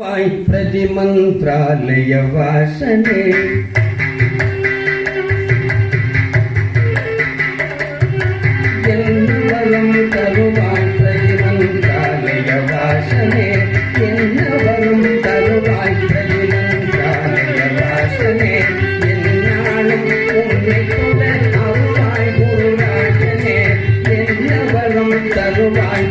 Y ಪ್ರತಿ ಮಂತ್ರಾಲಯ ವಾಸನೆ ಎಲ್ಲವರಂ ತರುವಾಯ್ ಪ್ರತಿ ಮಂತ್ರಾಲಯ ವಾಸನೆ ಎಲ್ಲವರಂ ತರುವಾಯ್ ಪ್ರತಿ ಮಂತ್ರಾಲಯ வாசனே என்னாலும் உன்னை கூட அருவாய் குருராஜனே என்னவரும் தருவாய்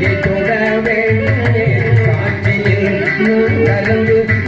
கையை தொட வேண்டும். கலந்து